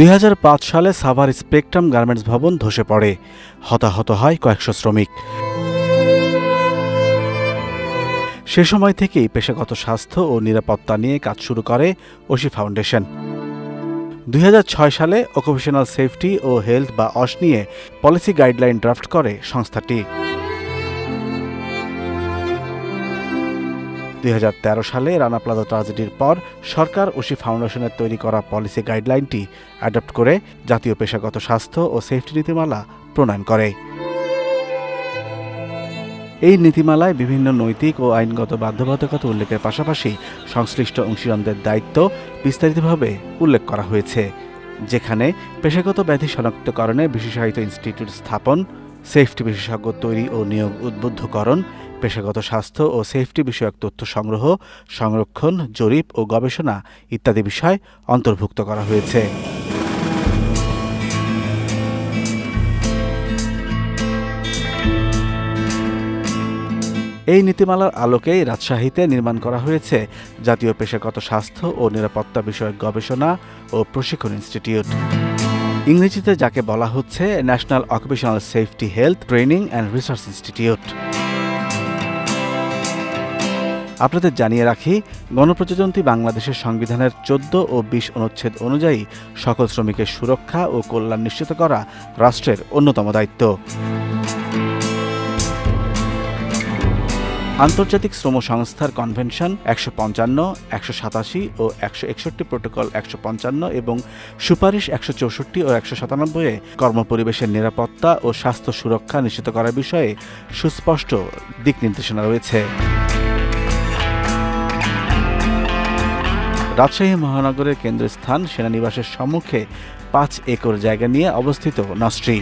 দুই হাজার পাঁচ সালে সাভার স্পেকট্রাম গার্মেন্টস ভবন ধসে পড়ে। হতাহত হয় কয়েকশো শ্রমিক। সে সময় থেকেই পেশাগত স্বাস্থ্য ও নিরাপত্তা নিয়ে কাজ শুরু করে ওশি ফাউন্ডেশন। দুই হাজার ছয় সালে অকুপেশনাল সেফটি ও হেলথ বা অস নিয়ে পলিসি গাইডলাইন ড্রাফট করে সংস্থাটি। দুই হাজার তেরো সালে রানা প্লাজা ট্রাজেডির পর সরকার ওশি ফাউন্ডেশনের তৈরি করা পলিসি গাইডলাইনটি অ্যাডপ্ট করে জাতীয় পেশাগত স্বাস্থ্য ও সেফটি নীতিমালা প্রণয়ন করে। এই নীতিমালায় বিভিন্ন নৈতিক ও আইনগত বাধ্যবাধকতা উল্লেখের পাশাপাশি সংশ্লিষ্ট অংশীদারদের দায়িত্ব বিস্তারিতভাবে উল্লেখ করা হয়েছে, যেখানে পেশাগত ব্যাধি শনাক্তকরণে বিশেষায়িত ইনস্টিটিউট স্থাপন, সেফটি বিশেষজ্ঞ তৈরি ও নিয়োগ উদ্বুদ্ধকরণ পেশাগত স্বাস্থ্য ও সেফটি বিষয়ক তথ্য সংগ্রহ, সংরক্ষণ, জরিপ ও গবেষণা ইত্যাদি বিষয় অন্তর্ভুক্ত করা হয়েছে। এই নীতিমালার আলোকেই রাজশাহীতে নির্মাণ করা হয়েছে জাতীয় পেশাগত স্বাস্থ্য ও নিরাপত্তা বিষয়ক গবেষণা ও প্রশিক্ষণ ইনস্টিটিউট। ইংরেজিতে যাকে বলা হচ্ছে national occupational safety health training and research institute আপনাদের জানিয়ে রাখি, গণপ্রজাতন্ত্রী বাংলাদেশের সংবিধানের চোদ্দ ও বিশ অনুচ্ছেদ অনুযায়ী সকল শ্রমিকের সুরক্ষা ও কল্যাণ নিশ্চিত করা রাষ্ট্রের অন্যতম দায়িত্ব। আন্তর্জাতিক শ্রম সংস্থার কনভেনশন একশো পঞ্চান্ন, একশো সাতাশি ও একশো একষট্টি প্রোটোকল একশো পঞ্চান্ন এবং সুপারিশ একশো চৌষট্টি ও একশো সাতানব্বইয়ে কর্মপরিবেশের নিরাপত্তা ও স্বাস্থ্য সুরক্ষা নিশ্চিত করার বিষয়ে সুস্পষ্ট দিক নির্দেশনা রয়েছে। রাজশাহী মহানগরের কেন্দ্রস্থান সেনানিবাসের সম্মুখে পাঁচ একর জায়গা নিয়ে অবস্থিত নস্ট্রি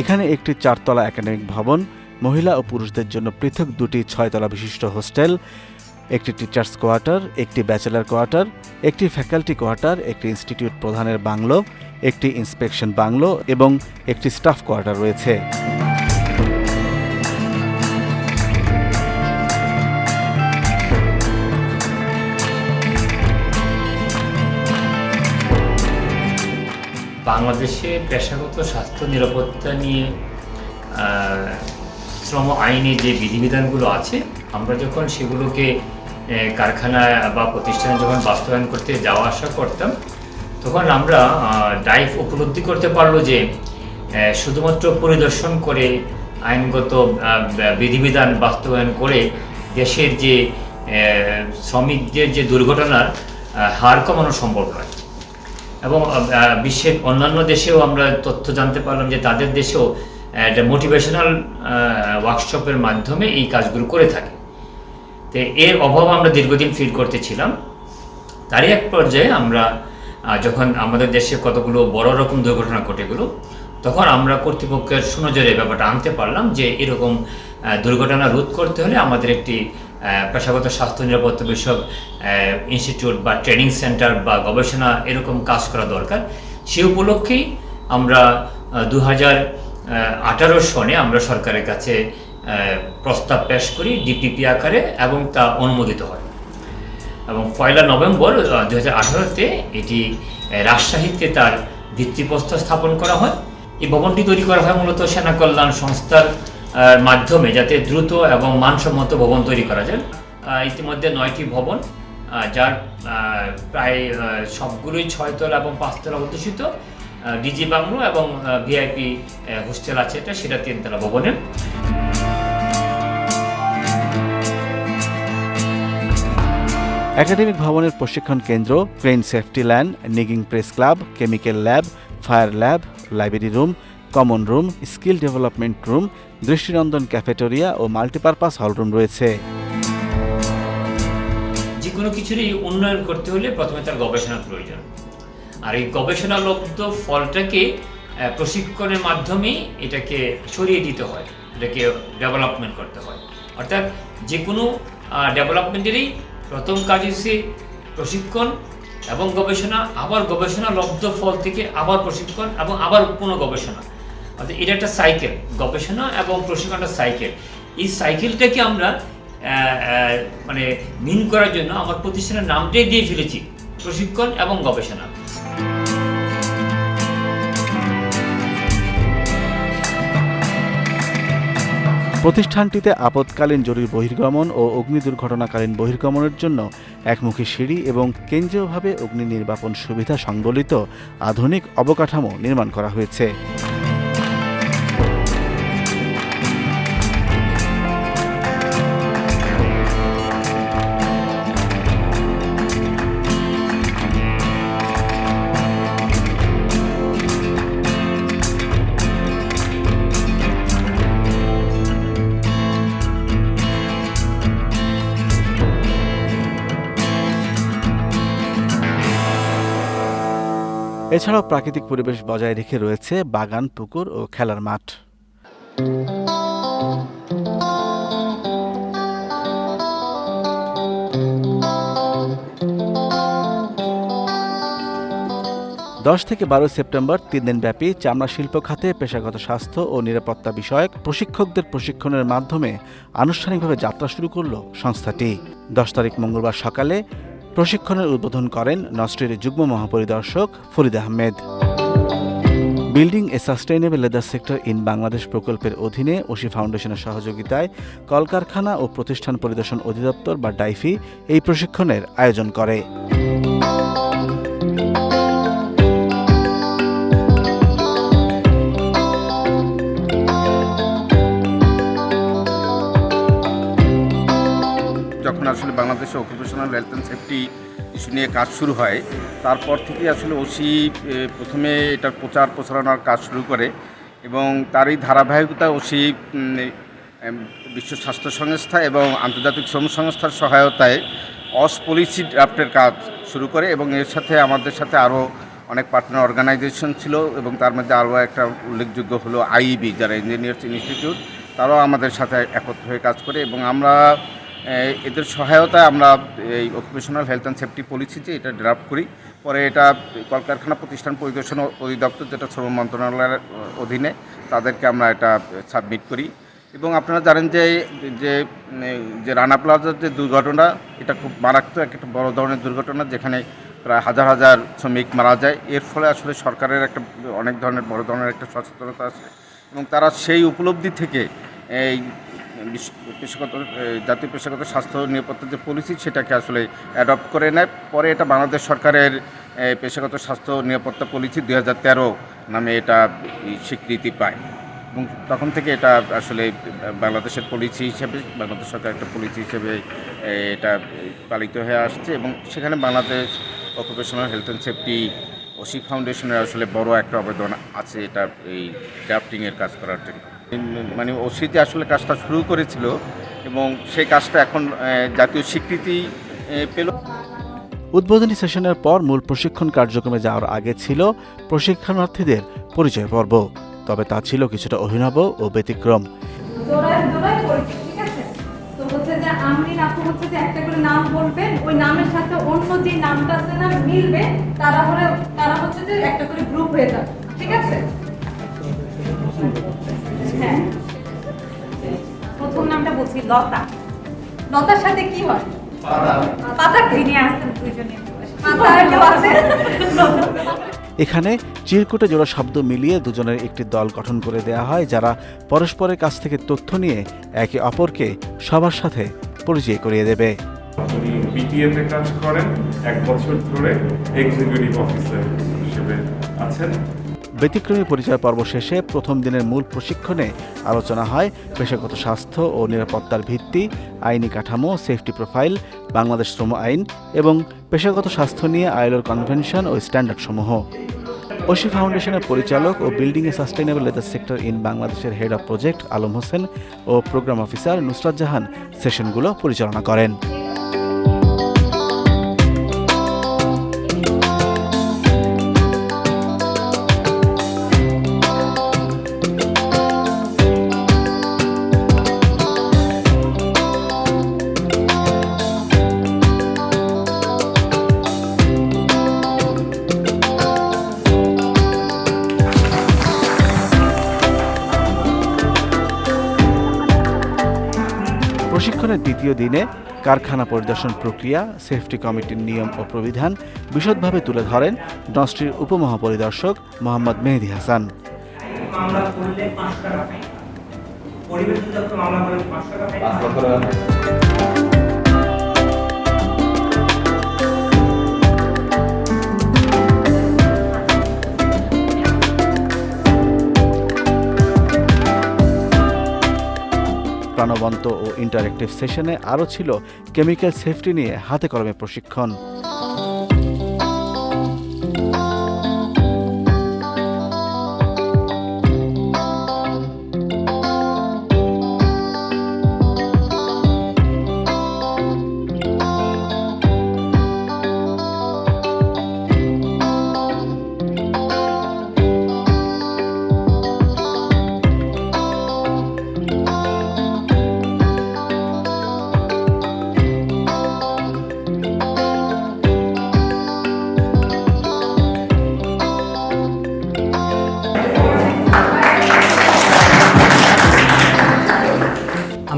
এখানে একটি চারতলা একাডেমিক ভবন, মহিলা ও পুরুষদের জন্য পৃথক দুটি ছয়তলা বিশিষ্ট হোস্টেল, একটি টিচার্স কোয়ার্টার, একটি ব্যাচেলার কোয়ার্টার, একটি ফ্যাকাল্টি কোয়ার্টার, একটি ইনস্টিটিউট প্রধানের বাংলো একটি ইন্সপেকশন বাংলো এবং একটি স্টাফ কোয়ার্টার রয়েছে। বাংলাদেশে পেশাগত স্বাস্থ্য নিরাপত্তা নিয়ে শ্রম আইনে যে বিধিবিধানগুলো আছে, আমরা যখন সেগুলোকে কারখানা বা প্রতিষ্ঠানে যখন বাস্তবায়ন করতে যাওয়া আসা করতাম তখন আমরা ডাইভ উপলব্ধি করতে পারল যে শুধুমাত্র পরিদর্শন করে, আইনগত বিধিবিধান বাস্তবায়ন করে দেশের যে শ্রমিকদের যে দুর্ঘটনার হার কমানো সম্ভব নয়। এবং বিশ্বের অন্যান্য দেশেও আমরা তথ্য জানতে পারলাম যে তাদের দেশেও একটা মোটিভেশনাল ওয়ার্কশপের মাধ্যমে এই কাজগুলো করে থাকে। তো এর অভাব আমরা দীর্ঘদিন ফিল করতেছিলাম তারই এক পর্যায়ে আমরা যখন আমাদের দেশে কতগুলো বড় রকম দুর্ঘটনা ঘটে ঘটেগুলো তখন আমরা কর্তৃপক্ষের সুনজরে ব্যাপারটা আনতে পারলাম যে এরকম দুর্ঘটনা রোধ করতে হলে আমাদের একটি পেশাগত স্বাস্থ্য নিরাপত্তা বিষয়ক ইনস্টিটিউট বা ট্রেনিং সেন্টার বা গবেষণা এরকম কাজ করা দরকার। সে উপলক্ষেই আমরা দু হাজার আঠারো সনে আমরা সরকারের কাছে প্রস্তাব পেশ করি ডিপিপি আকারে এবং তা অনুমোদিত হয়। এবং পয়লা নভেম্বর দু হাজার আঠারোতে এটি রাজশাহীতে তার ভিত্তিপ্রস্তর স্থাপন করা হয়। এই ভবনটি তৈরি করা হয় মূলত সেনা কল্যাণ সংস্থার মাধ্যমে যাতে দ্রুত এবং মানসম্মত ভবন তৈরি করা যায়। ইতিমধ্যে নয়টি ভবন যার প্রায় সবগুলোই ছয়তলা এবং পাঁচতলা অধ্যুষিত। ডিজি বাংলো এবং ভিআইপি হোস্টেল আছে এটা, সেটা তিনতলা ভবনের। একাডেমিক ভবনের প্রশিক্ষণ কেন্দ্র, crane safety and নিগিং press club, chemical lab, fire lab, library room, common room, skill development room, দৃষ্টিনন্দন ক্যাফেটেরিয়া ও মাল্টিপারপাস হলরুম রয়েছে। যে কোনো কিছুরই উন্নয়ন করতে হলে প্রথমে তার গবেষণার প্রয়োজন। আর এই গবেষণালব্ধ ফলটাকে প্রশিক্ষণের মাধ্যমে এটাকে ছড়িয়ে দিতে হয়, এটাকে ডেভেলপমেন্ট করতে হয়। অর্থাৎ যে কোনো ডেভেলপমেন্টেরই প্রথম কাজ হচ্ছে প্রশিক্ষণ এবং গবেষণা, আবার গবেষণা লব্ধ ফল থেকে আবার প্রশিক্ষণ এবং আবার পুনঃ গবেষণা অর্থাৎ এটা একটা সাইকেল গবেষণা এবং প্রশিক্ষণটা সাইকেল এই সাইকেলটাকে আমরা মানে মিন করার জন্য আমার প্রতিষ্ঠানের নামটাই দিয়ে ফেলেছি, প্রশিক্ষণ এবং গবেষণা। প্রতিষ্ঠানটিতে আপৎকালীন জরুরি বহির্গমন ও অগ্নি দুর্ঘটনাকালীন বহির্গমনের জন্য একমুখী সিঁড়ি এবং কেন্দ্রীয়ভাবে অগ্নি নির্বাপন সুবিধা সংবলিত আধুনিক অবকাঠামো নির্মাণ করা হয়েছে। এছাড়াও প্রাকৃতিক পরিবেশ বজায় রেখে রয়েছে বাগান, পুকুর ও খেলার মাঠ। দশ থেকে বারো সেপ্টেম্বর তিন দিনব্যাপী চামড়া শিল্প খাতে পেশাগত স্বাস্থ্য ও নিরাপত্তা বিষয়ক প্রশিক্ষকদের প্রশিক্ষণের মাধ্যমে আনুষ্ঠানিকভাবে যাত্রা শুরু করল সংস্থাটি। দশ তারিখ মঙ্গলবার সকালে প্রশিক্ষণের উদ্বোধন করেন নস্ট্রির যুগ্ম মহাপরিদর্শক Farid Ahmed. Building a sustainable leather sector in Bangladesh প্রকল্পের অধীনে ওশি ফাউন্ডেশনের সহযোগিতায় কলকারখানা ও প্রতিষ্ঠান পরিদর্শন অধিদপ্তর বা ডাইফি এই প্রশিক্ষণের আয়োজন করে। যখন আসলে বাংলাদেশে occupational health and safety issue নিয়ে কাজ শুরু হয়। তারপর থেকে আসলে ওসি প্রথমে এটার প্রচার প্রচারণার কাজ শুরু করে এবং তারই ধারাবাহিকতা ওসি বিশ্ব স্বাস্থ্য সংস্থা এবং আন্তর্জাতিক শ্রম সংস্থার সহায়তায় অস পলিসি ড্রাফটের কাজ শুরু করে এবং এর সাথে আমাদের সাথে আরও অনেক পার্টনার অর্গানাইজেশন ছিল এবং তার মধ্যে আরও একটা উল্লেখযোগ্য হলো আইইবি, যারা ইঞ্জিনিয়ার্স ইনস্টিটিউট তারাও আমাদের সাথে একত্র হয়ে কাজ করে এবং আমরা এদের সহায়তায় আমরা এই occupational health and safety policy যে এটা ড্রাফট করি। পরে এটা কলকারখানা প্রতিষ্ঠান পরিদর্শন অধিদপ্তর যেটা শ্রম মন্ত্রণালয়ের অধীনে, তাদেরকে আমরা এটা সাবমিট করি। এবং আপনারা জানেন যে যে যে রানা প্লাজার যে দুর্ঘটনা, এটা খুব মারাত্মক একটা বড় ধরনের দুর্ঘটনা, যেখানে প্রায় হাজার হাজার শ্রমিক মারা যায়। এর ফলে আসলে সরকারের একটা অনেক ধরনের, বড় ধরনের একটা সচেতনতা আছে এবং তারা সেই উপলব্ধি থেকে এই পেশাগত জাতীয় পেশাগত স্বাস্থ্য নিরাপত্তা যে পলিসি সেটাকে আসলে অ্যাডপ্ট করে নেয়। পরে এটা বাংলাদেশ সরকারের পেশাগত স্বাস্থ্য নিরাপত্তা পলিসি দু হাজার তেরো নামে এটা স্বীকৃতি পায়। এবং তখন থেকে এটা আসলে বাংলাদেশের পলিসি হিসেবে, বাংলাদেশ সরকার একটা পলিসি হিসেবে এটা পালিত হয়ে আসছে এবং সেখানে Bangladesh occupational health and safety OSHE ফাউন্ডেশনের আসলে বড় একটা অবদান আছে এটা এই ড্রাফটিংয়ের কাজ করার জন্য। মানে ওসিতে আসলে কাজটা শুরু করেছিল এবং সেই কাজটা এখন জাতীয় স্বীকৃতি পেল। উদ্বোধনী সেশনের পর মূল প্রশিক্ষণ কার্যক্রমে যাওয়ার আগে ছিল প্রশিক্ষণার্থীদের পরিচয় পর্ব তবে তা ছিল কিছুটা অভিনব ও ব্যতিক্রম। জোড়ায় জোড়ায় পড়েছে ঠিক আছে? তো হচ্ছে যে আমরিন আপু হচ্ছে যে একটা করে নাম বলবেন ওই নামের সাথে অন্য যে নামটা আছে না মিলবে তারা হলে তারা হচ্ছে যে একটা করে গ্রুপ হয়ে যাবে ঠিক আছে? বলছি লতা। লতার সাথে কি হয়? পাতা। আর কেউ আছে? এখানে চিরকুটে জোড়া শব্দ মিলিয়ে দুজনের একটি দল গঠন করে দেয়া হয় যারা পরস্পরের কাছ থেকে তথ্য নিয়ে একে অপরকে সবার সাথে পরিচয় করিয়ে দেবে। বিটিএতে কাজ করেন এক বছর ধরে এক্সিকিউটিভ অফিসার হিসেবে আছেন। ব্যতিক্রমী পরিচয় পর্ব শেষে প্রথম দিনের মূল প্রশিক্ষণে আলোচনা হয় পেশাগত স্বাস্থ্য ও নিরাপত্তার ভিত্তি, আইনি কাঠামো সেফটি প্রোফাইল বাংলাদেশ শ্রম আইন এবং পেশাগত স্বাস্থ্য নিয়ে আইলোর কনভেনশন ও স্ট্যান্ডার্ড সমূহ ওশি ফাউন্ডেশনের পরিচালক ও building a sustainable leather sector in বাংলাদেশের head of project Alam Hossain O programme officer Nusrat Jahan সেশনগুলো পরিচালনা করেন। সেশনের দ্বিতীয় দিনে কারখানা পরিদর্শন প্রক্রিয়া সেফটি কমিটির নিয়ম ও প্রবিধান বিশদভাবে তুলে ধরেন নস্ট্রির উপমহাপরিদর্শক মোহাম্মদ মেহেদি হাসান। মামলা করলে পাঁচ টাকা পরিবেশ মামলা করলে প্রাণবন্ত ও ইন্টারেক্টিভ সেশনে আরও ছিল কেমিক্যাল সেফটি নিয়ে হাতে কলমে প্রশিক্ষণ।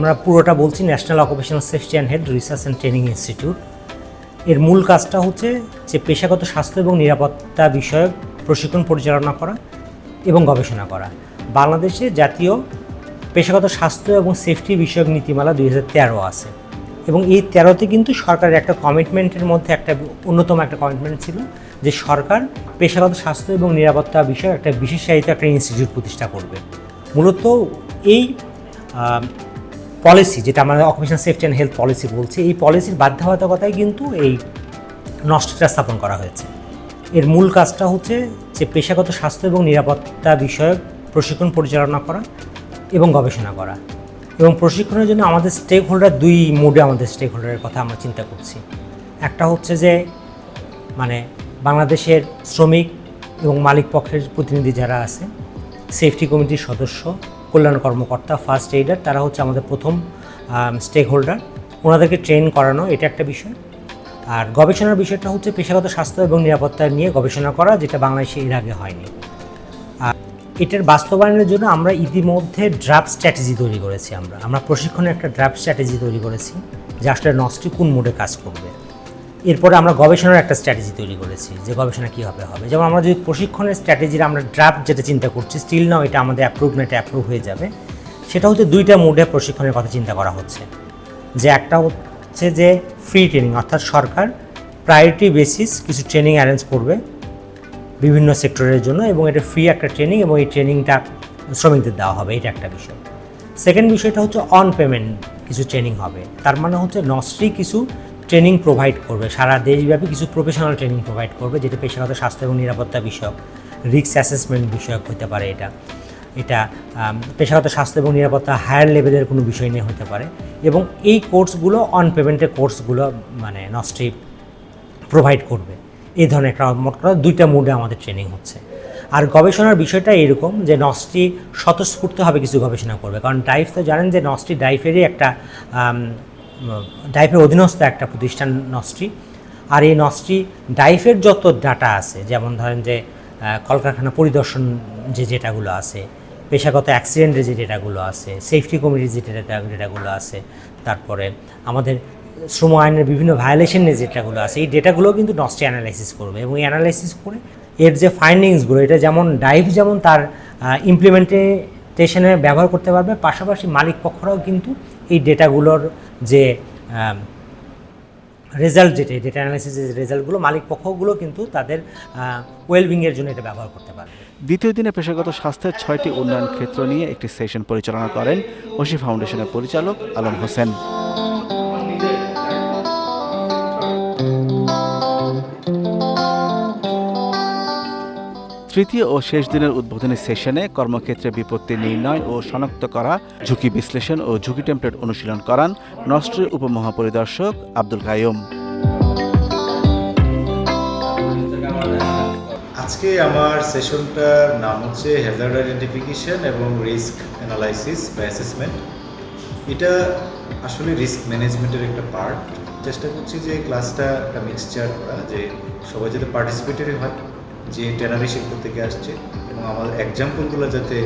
আমরা পুরোটা বলছি national occupational safety and health research and training institute এর মূল কাজটা হচ্ছে যে পেশাগত স্বাস্থ্য এবং নিরাপত্তা বিষয়ক প্রশিক্ষণ পরিচালনা করা এবং গবেষণা করা। বাংলাদেশে জাতীয় পেশাগত স্বাস্থ্য এবং সেফটি বিষয়ক নীতিমালা দুই হাজার তেরো আছে এবং এই তেরোতে কিন্তু সরকারের একটা কমিটমেন্টের মধ্যে একটা অন্যতম একটা কমিটমেন্ট ছিল যে সরকার পেশাগত স্বাস্থ্য এবং নিরাপত্তা বিষয়ে একটা বিশেষায়িত একটা ইনস্টিটিউট প্রতিষ্ঠা করবে। মূলত এই পলিসি যেটা আমরা occupation safety and health policy বলছি, এই পলিসির বাধ্যবাধকতায় কিন্তু এই নষ্টটা স্থাপন করা হয়েছে। এর মূল কাজটা হচ্ছে যে পেশাগত স্বাস্থ্য এবং নিরাপত্তা বিষয়ক প্রশিক্ষণ পরিচালনা করা এবং গবেষণা করা। এবং প্রশিক্ষণের জন্য আমাদের স্টেক হোল্ডার দুই মোডে আমাদের স্টেক হোল্ডারের কথা আমরা চিন্তা করছি। একটা হচ্ছে যে মানে বাংলাদেশের শ্রমিক এবং মালিক পক্ষের প্রতিনিধি যারা আছে সেফটি কমিটির সদস্য কল্যাণ কর্মকর্তা ফার্স্ট এইডার তারা হচ্ছে আমাদের প্রথম স্টেক হোল্ডার ওনাদেরকে ট্রেন করানো, এটা একটা বিষয়। আর গবেষণার বিষয়টা হচ্ছে পেশাগত স্বাস্থ্য এবং নিরাপত্তা নিয়ে গবেষণা করা, যেটা বাংলাদেশে এর আগে হয়নি। এটার বাস্তবায়নের জন্য আমরা ইতিমধ্যে ড্রাফট স্ট্র্যাটেজি তৈরি করেছি আমরা। আমরা প্রশিক্ষণে একটা ড্রাফট স্ট্র্যাটেজি তৈরি করেছি, যে আসলে নস্টি কোন মোডে কাজ করবে। এরপরে আমরা গবেষণার একটা স্ট্র্যাটেজি তৈরি করেছি যে গবেষণা কীভাবে হবে। যেমন আমরা যদি প্রশিক্ষণের স্ট্র্যাটেজির আমরা ড্রাফট যেটা চিন্তা করছি স্টিল নাও এটা আমাদের অ্যাপ্রুভ না এটা অ্যাপ্রুভ হয়ে যাবে, সেটা হচ্ছে দুইটা মোডে প্রশিক্ষণের কথা চিন্তা করা হচ্ছে। যে একটা হচ্ছে যে ফ্রি ট্রেনিং অর্থাৎ সরকার প্রায়োরিটি বেসিস কিছু ট্রেনিং অ্যারেঞ্জ করবে বিভিন্ন সেক্টরের জন্য এবং এটা ফ্রি একটা ট্রেনিং এবং এই ট্রেনিংটা শ্রমিকদের দেওয়া হবে, এটা একটা বিষয়। সেকেন্ড বিষয়টা হচ্ছে অন পেমেন্ট কিছু ট্রেনিং হবে, তার মানে হচ্ছে নস্ট্রি কিছু ট্রেনিং প্রোভাইড করবে। সারা দেশব্যাপী কিছু প্রফেশনাল ট্রেনিং প্রোভাইড করবে, যেটা পেশাগত স্বাস্থ্য এবং নিরাপত্তা বিষয়ক রিস্ক অ্যাসেসমেন্ট বিষয়ক হতে পারে এটা। এটা পেশাগত স্বাস্থ্য এবং নিরাপত্তা হায়ার লেভেলের কোনো বিষয় নিয়ে হতে পারে। এবং এই কোর্সগুলো অন পেমেন্টের কোর্সগুলো মানে নস্ট্রি প্রোভাইড করবে। এই ধরনের একটা মোট কথা দুইটা মুডে আমাদের ট্রেনিং হচ্ছে। আর গবেষণার বিষয়টা এরকম যে নস্টি স্বতঃস্ফূর্তভাবে কিছু গবেষণা করবে। কারণ ডাইফ তো জানেন যে নস্টি ডাইফেরই একটা ডাইফের অধীনস্থ একটা প্রতিষ্ঠান নস্ট্রি আর এই নস্ট্রি ডাইফের যত ডাটা আছে, যেমন ধরেন যে কলকারখানা পরিদর্শন যে ডেটাগুলো আছে, পেশাগত অ্যাক্সিডেন্টের যে ডেটাগুলো আছে সেফটি কমিটির যে ডেটা, ডেটাগুলো আছে, তারপরে আমাদের শ্রম আইনের বিভিন্ন ভায়োলেশনের ডেটাগুলো আছে, এই ডেটাগুলো কিন্তু নস্টে অ্যানালাইসিস করবে এবং অ্যানালাইসিস করে এর যে ফাইন্ডিংসগুলো এটা যেমন ডাইভ যেমন তার ইমপ্লিমেন্টেশনে ব্যবহার করতে পারবে, পাশাপাশি মালিক পক্ষরাও কিন্তু এই ডেটাগুলোর যে রেজাল্ট যেটা ডেটা অ্যানালাইসিসের রেজাল্টগুলো মালিক পক্ষগুলো কিন্তু তাদের ওয়েলবিংয়ের জন্য এটা ব্যবহার করতে পারে দ্বিতীয় দিনে পেশাগত স্বাস্থ্যের ছয়টি উন্নয়ন ক্ষেত্র নিয়ে একটি সেশন পরিচালনা করেন ওসি ফাউন্ডেশনের পরিচালক আলম হোসেন। তৃতীয় ও শেষ দিনের উদ্বোধনী সেশনে কর্মক্ষেত্রে বিপত্তি নির্ণয় ও শনাক্ত করা, ঝুঁকি বিশ্লেষণ ও ঝুঁকি টেমপ্লেট অনুশীলন করান নস্ট্রের উপমহাপরিদর্শক আব্দুল কাইয়ুম। আজকে আমার সেশনটার নাম হচ্ছে হ্যাজার্ড আইডেন্টিফিকেশন এবং রিস্ক অ্যানালাইসিস বা অ্যাসেসমেন্ট। এটা আসলে রিস্ক ম্যানেজমেন্টের একটা পার্ট। চেষ্টা করছি যে ক্লাসটা একটা মিক্সচার যে সবাই যাতে পার্টিসিপেটরি হয়। যে ট্রেনারি শিল্প থেকে আসছে এবং আমাদের এক্সাম্পলগুলো যাতে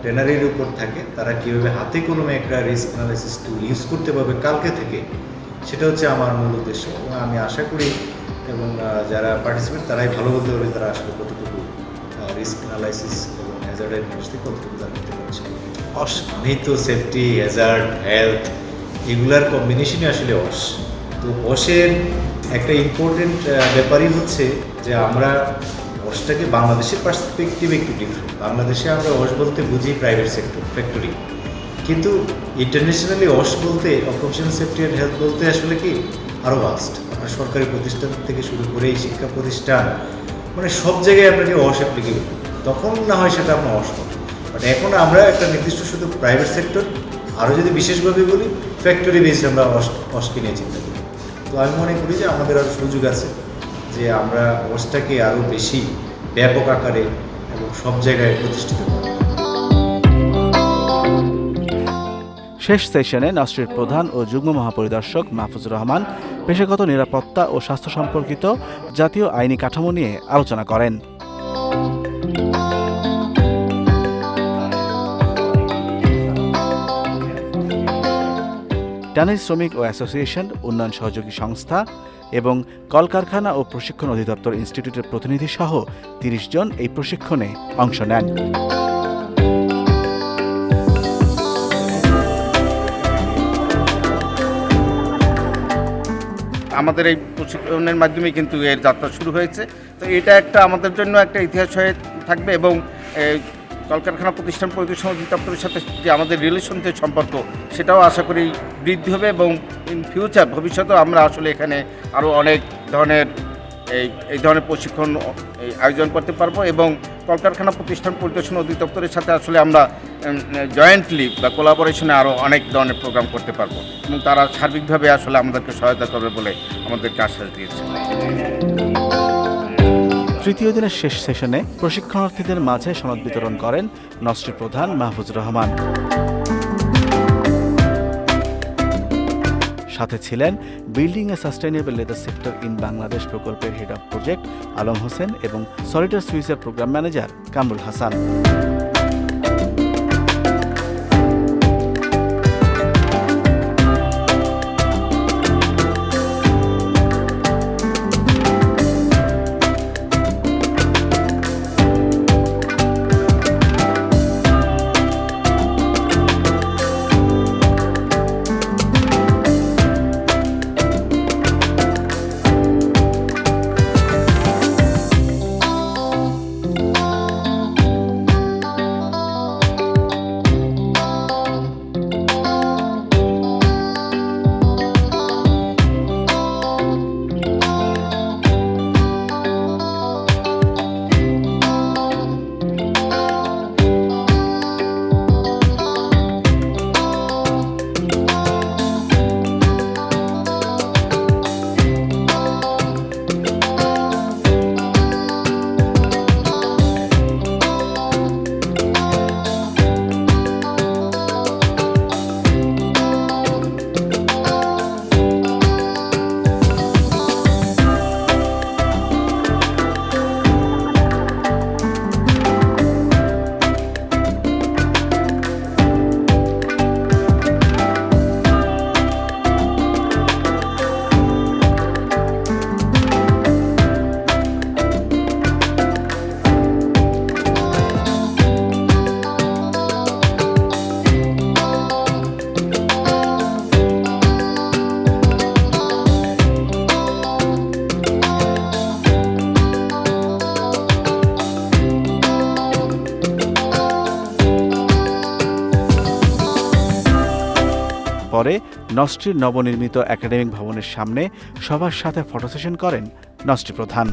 ট্রেনারির উপর থাকে তারা কীভাবে হাতে কলমে একটা রিস্ক অ্যানালাইসিস টুল ইউজ করতে পারবে কালকে থেকে সেটা হচ্ছে আমার মূল উদ্দেশ্য এবং আমি আশা করি এবং যারা পার্টিসিপেট তারাই ভালো বলতে পারবে তারা আসলে কতটুকু রিস্ক অ্যানালাইসিস এবং হ্যাজার্ড ইউনিভার্সিটি কতটুকু তারা করতে পারছে। অস মানেই তো সেফটি হ্যাজার্ড হেলথ এগুলার কম্বিনেশনই আসলে অস। তো অসের একটা ইম্পর্টেন্ট ব্যাপারই হচ্ছে যে আমরা অসটাকে বাংলাদেশের পার্সপেক্টিভে একটু ডিফারেন্ট বাংলাদেশে আমরা অস বলতে বুঝি প্রাইভেট সেক্টর ফ্যাক্টরি কিন্তু ইন্টারন্যাশনালি অস বলতে অকুপেশন সেফটি অ্যান্ড হেলথ বলতে আসলে কি? আরও ভাস্ট আপনার সরকারি প্রতিষ্ঠান থেকে শুরু করে এই শিক্ষা প্রতিষ্ঠান মানে সব জায়গায় আপনাকে অস অ্যাপ্লিকেবল তখন না হয় সেটা আপনার অস হবে বাট এখন আমরা একটা নির্দিষ্ট শুধু প্রাইভেট সেক্টর আরও যদি বিশেষভাবে বলি ফ্যাক্টরি বেসড আমরা অস অসকে নিয়ে চিন্তা করি। তো আমি মনে করি যে আমাদের আরও সুযোগ আছে যে আমরা অসটাকে আরও বেশি ব্যাপক আকারে এবং সব জায়গায় প্রতিষ্ঠিত। শেষ সেশনে নস্ট্রির প্রধান ও যুগ্ম মহাপরিদর্শক মাহফুজ রহমান পেশাগত নিরাপত্তা ও স্বাস্থ্য সম্পর্কিত জাতীয় আইনি কাঠামো নিয়ে আলোচনা করেন। টানেল শ্রমিক ও অ্যাসোসিয়েশন, উন্নয়ন সহযোগী সংস্থা এবং কলকারখানা ও প্রশিক্ষণ অধিদপ্তর ইনস্টিটিউটের প্রতিনিধি সহ তিরিশ জন এই প্রশিক্ষণে অংশ নেন। আমাদের এই প্রশিক্ষণের মাধ্যমে কিন্তু এর যাত্রা শুরু হয়েছে। তো এটা একটা আমাদের জন্য একটা ইতিহাস হয়ে থাকবে এবং কলকারখানা প্রতিষ্ঠান পরিদর্শন অধিদপ্তরের সাথে যে আমাদের রিলেশন যে সম্পর্ক, সেটাও আশা করি বৃদ্ধি হবে এবং ইন ফিউচার ভবিষ্যতেও আমরা আসলে এখানে আরও অনেক ধরনের এই এই ধরনের প্রশিক্ষণ আয়োজন করতে পারব এবং কলকারখানা প্রতিষ্ঠান পরিদর্শন অধিদপ্তরের সাথে আসলে আমরা জয়েন্টলি বা কোলাবোরেশনে আরও অনেক ধরনের প্রোগ্রাম করতে পারব এবং তারা সার্বিকভাবে আসলে আমাদেরকে সহায়তা করবে বলে আমাদেরকে আশ্বাস দিয়েছে। তৃতীয় দিনের শেষ সেশনে প্রশিক্ষণার্থীদের মাঝে সনদ বিতরণ করেন নস্ট্রি প্রধান মাহফুজ রহমান। সাথে ছিলেন building a sustainable leather sector in Bangladesh প্রকল্পের head of project Alam Hossain এবং সলিটার সুইসের প্রোগ্রাম ম্যানেজার কামরুল হাসান। নস্ট্রির নবনির্মিত একাডেমিক ভবনের সামনে সবার সাথে ফটো সেশন করেন নস্ট্রি প্রধান।